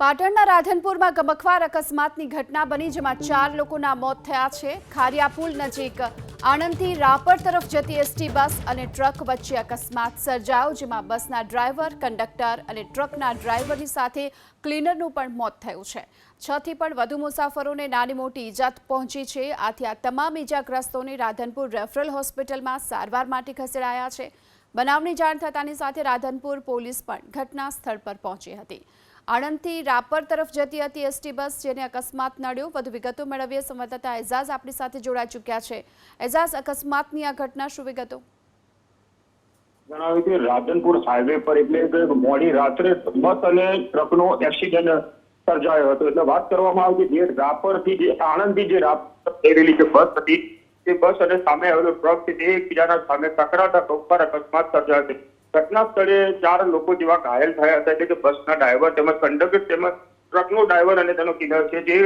પાટણના રાધનપુરમાં ગમખવાર અકસ્માતની ઘટના બની જેમાં ચાર લોકોના મોત થયા છે. ખારિયાપુલ નજીક આણંદથી રાપર તરફ જતી એસટી બસ અને ટ્રક વચ્ચે અકસ્માત સર્જાયો, જેમાં બસના ડ્રાઈવર, કંડક્ટર અને ટ્રકના ડ્રાઈવરની સાથે ક્લીનરનું પણ મોત થયું છે. છ થી પણ વધુ મુસાફરોને નાની મોટી ઈજા પહોંચી છે. આથી આ તમામ ઈજાગ્રસ્તોને રાધનપુર રેફરલ હોસ્પિટલમાં સારવાર માટે ખસેડાયા છે. બનાવની જાણ થતાની સાથે રાધનપુર પોલીસ પણ ઘટના સ્થળ પર પહોંચી હતી. આણંદથી રાપર તરફ જતી હતી એસટી બસ, જેને અકસ્માત નડ્યો. વધુ વિગતો મેળવીએ. સંવાદદાતા એઝાઝ આપણી સાથે જોડાઈ ચૂક્યા છે. એઝાઝ, અકસ્માતની આ ઘટના શું વિગતો? જણાવ્યું કે રાધનપુર હાઈવે પર એટલે મોડી રાત્રે બસ અને ટ્રકનો એક્સિડન્ટ સર્જાયો હતો. એટલે વાત કરવામાં આવી કે જે રાપરથી જે, આણંદથી જે રાપર રહેલી જે બસ હતી, તે બસ અને સામે આવેલો ટ્રક તે એકબીજાના સામે ટકરાતા ઉપર અકસ્માત સર્જાયો છે. ઘટના સ્થળે ચાર લોકો જેવા ઘાયલ થયા હતા. એટલે કે બસના ડ્રાઈવર તેમજ કંડક્ટર તેમજ ટ્રકનો ડ્રાઈવર અને તેનો કિનર છે જે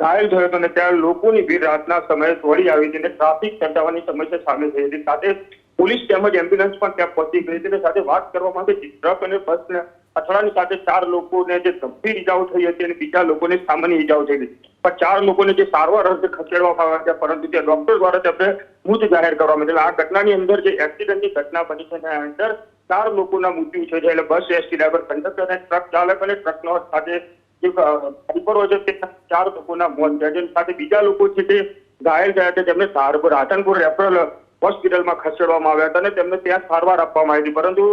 ઘાયલ થયો હતો અને ત્યાં લોકોની ભીડ રાતના સમયે દોડી આવી હતી અને ટ્રાફિક સર્જાવાની સમસ્યા સામે થઈ હતી. સાથે પોલીસ તેમજ એમ્બ્યુલન્સ પણ ત્યાં પહોંચી ગઈ હતી અને સાથે વાત કરવા માટે ટ્રક અને બસને અથડાની સાથે ચાર લોકોને જે ગંભીર ઈજાઓ થઈ હતી અને બીજા લોકોને સામાન્ય ઈજાઓ થઈ હતી. પણ ચાર લોકોને જે સારવાર અર્થે ખસેડવામાં આવ્યા છે, પરંતુ તે ડોક્ટર દ્વારા તેમને મૃત જાહેર કરવામાં એટલે આ ઘટનાની અંદર જે એક્સિડન્ટની ઘટના બની છે તેના અંદર ચાર લોકોના મૃત્યુ છે એટલે બસ એસટી ડ્રાઈવર કંડક્ટર અને ટ્રક ચાલક અને ટ્રકનો સાથે જે ડ્રાઈવરો છે, તે ચાર લોકોના મોત થયા સાથે બીજા લોકો છે, તે ઘાયલ થયા છે. તેમને સારપુર રાધનપુર રેફરલ હોસ્પિટલમાં ખસેડવામાં આવ્યા હતા અને તેમને ત્યાં સારવાર આપવામાં આવી હતી. પરંતુ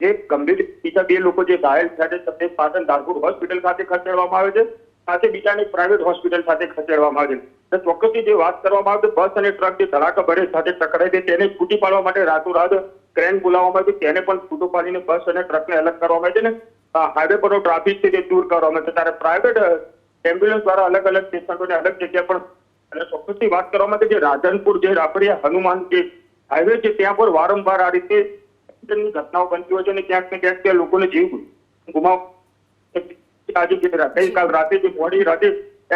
જે ગંભીર બીજા બે લોકો જે ઘાયલ થયા છે, તેમને પાટણ ધારપુર હોસ્પિટલ ખાતે ખસેડવામાં આવે છે. સાથે બીજાને પ્રાઇવેટ હોસ્પિટલ સાથે ખસેડવામાં આવે છે ચોક્કસથી જે વાત કરવામાં આવે બસ અને ટ્રક જે ધડાકા ભરે સાથે ટકરાઈ છે તેને છૂટી પાડવા માટે રાતોરાત ક્રેન બોલાવવામાં આવી તેને પણ છૂટો પાડીને બસ અને ટ્રકને અલગ કરવામાં આવે છે ને હાઈવે પરનો ટ્રાફિક છે તે દૂર કરવામાં આવે છે. ત્યારે પ્રાઇવેટ એમ્બ્યુલન્સ દ્વારા અલગ અલગ સ્ટેશનોને અલગ જગ્યા પણ અને ચોક્કસથી વાત કરવામાં આવે જે રાધનપુર જે રાપરિયા હનુમાન જે હાઈવે છે, ત્યાં પર વારંવાર આ રીતે ઘટનાઓ બનતી હોય છે અને ક્યાંક ને ક્યાંક ત્યાં લોકોને જીવ ગુમાવ આજે ગઈકાલ રાતે જે મોડી રાતે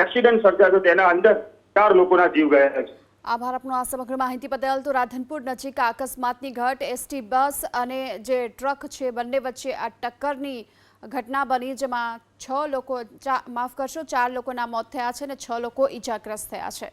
એક્સિડન્ટ સર્જાયો તેના અંદર ચાર લોકોના જીવ ગયા છે. આભાર આપનો આ સમગ્ર માહિતી બદલ. તો રાધનપુર નજીક અકસ્માતની ઘટ, એસટી બસ અને જે ટ્રક છે, બંને વચ્ચે આ ટક્કરની ઘટના બની, જેમાં છ લોકો માફ કરશો, ચાર લોકોના મોત થયા છે અને છ લોકો ઈજાગ્રસ્ત થયા છે.